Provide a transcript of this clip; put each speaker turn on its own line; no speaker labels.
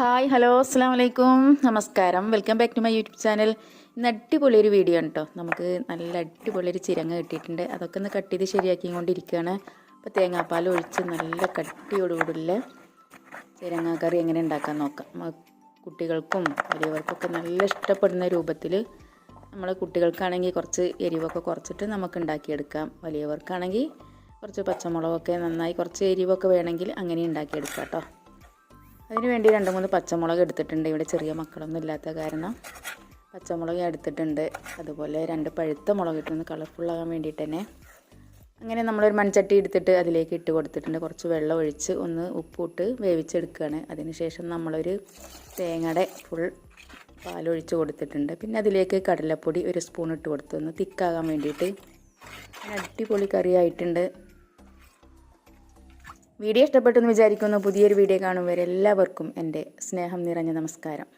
Hi hello അസ്സാം വലൈക്കും നമസ്കാരം. Welcome back to my YouTube channel. ഇന്ന് അടിപൊളി ഒരു വീഡിയോ ആണ് കേട്ടോ നമുക്ക് നല്ല അടിപൊളി ഒരു ചിരങ്ങ കിട്ടിയിട്ടുണ്ട്. അതൊക്കെ ഒന്ന് കട്ട് ചെയ്ത് ശരിയാക്കിക്കൊണ്ടിരിക്കുകയാണ്. അപ്പോൾ തേങ്ങാപ്പാൽ ഒഴിച്ച് നല്ല കട്ടിയോടുകൂടില്ല ചിരങ്ങ കറി എങ്ങനെ ഉണ്ടാക്കാൻ നോക്കാം. കുട്ടികൾക്കും വലിയവർക്കൊക്കെ നല്ല ഇഷ്ടപ്പെടുന്ന രൂപത്തിൽ നമ്മൾ കുട്ടികൾക്കാണെങ്കിൽ കുറച്ച് എരിവൊക്കെ കുറച്ചിട്ട് നമുക്ക് ഉണ്ടാക്കിയെടുക്കാം. വലിയവർക്കാണെങ്കിൽ കുറച്ച് പച്ചമുളകൊക്കെ നന്നായി കുറച്ച് എരിവൊക്കെ വേണമെങ്കിൽ അങ്ങനെ ഉണ്ടാക്കിയെടുക്കാം കേട്ടോ. അതിന് വേണ്ടി രണ്ട് മൂന്ന് പച്ചമുളക് എടുത്തിട്ടുണ്ട്. ഇവിടെ ചെറിയ മക്കളൊന്നും ഇല്ലാത്ത കാരണം. പച്ചമുളക് എടുത്തിട്ടുണ്ട്. അതുപോലെ രണ്ട് പഴുത്ത മുളക് ഇട്ടൊന്ന് കളർഫുള്ളാകാൻ വേണ്ടിയിട്ട് തന്നെ. അങ്ങനെ നമ്മളൊരു മൺചട്ടി എടുത്തിട്ട് അതിലേക്ക് ഇട്ട് കൊടുത്തിട്ടുണ്ട്. കുറച്ച് വെള്ളം ഒഴിച്ച് ഒന്ന് ഉപ്പിട്ട് വേവിച്ചെടുക്കുകയാണ്. അതിനുശേഷം നമ്മളൊരു തേങ്ങയുടെ ഫുൾ പാലൊഴിച്ച് കൊടുത്തിട്ടുണ്ട്. പിന്നെ അതിലേക്ക് കടലപ്പൊടി ഒരു സ്പൂൺ ഇട്ട് കൊടുത്തു. ഒന്ന് തിക്കാകാൻ വേണ്ടിയിട്ട്. അടിപൊളി കറി വീഡിയോ ഇഷ്ടപ്പെട്ടെന്ന് വിചാരിക്കുന്നു. പുതിയൊരു വീഡിയോ കാണും വരെ എല്ലാവർക്കും എന്റെ സ്നേഹം നിറഞ്ഞ നമസ്കാരം.